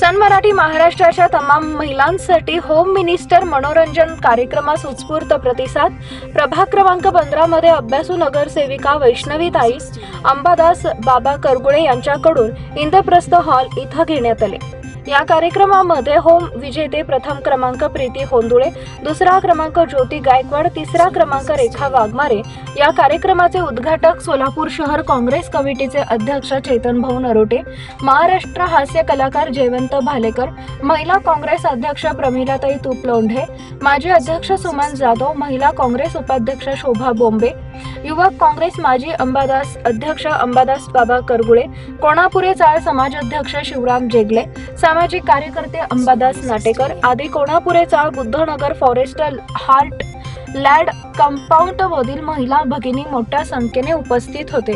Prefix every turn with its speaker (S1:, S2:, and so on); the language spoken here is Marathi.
S1: सन मराठी महाराष्ट्राच्या तमाम महिलांसाठी होम मिनिस्टर मनोरंजन कार्यक्रमास उत्स्फूर्त प्रतिसाद. प्रभाग क्रमांक पंधरा मध्ये अभ्यासू नगरसेविका वैष्णवीताई अंबादास बाबा करगुळे यांच्याकडून इंद्रप्रस्थ हॉल इथं घेण्यात आले. या कार्यक्रमामध्ये होम विजेते प्रथम क्रमांक प्रीती होंदुळे दुसरा क्रमांक ज्योती गायकवाड तिसरा क्रमांक रेखा वाघमारे. या कार्यक्रमाचे उद्घाटक सोलापूर शहर काँग्रेस कमिटीचे अध्यक्ष चेतन भाऊ नरोटे महाराष्ट्र हास्य कलाकार जयवंत भालेकर महिला काँग्रेस अध्यक्ष प्रमिलाताई तुपलोंढे माजी अध्यक्ष सुमन जाधव महिला काँग्रेस उपाध्यक्ष शोभा बोंबे युवक काँग्रेस माजी अंबादास अध्यक्ष अंबादास बाबा करगुळे कोणापुरे चाळ समाज अध्यक्ष शिवराम जेगले सामाजिक कार्यकर्ते अंबादास नाटेकर आदी कोणापुरे चाळ बुद्धनगर फॉरेस्ट हार्ट लॅड कंपाऊंड मधील महिला भगिनी मोठ्या संख्येने उपस्थित होते.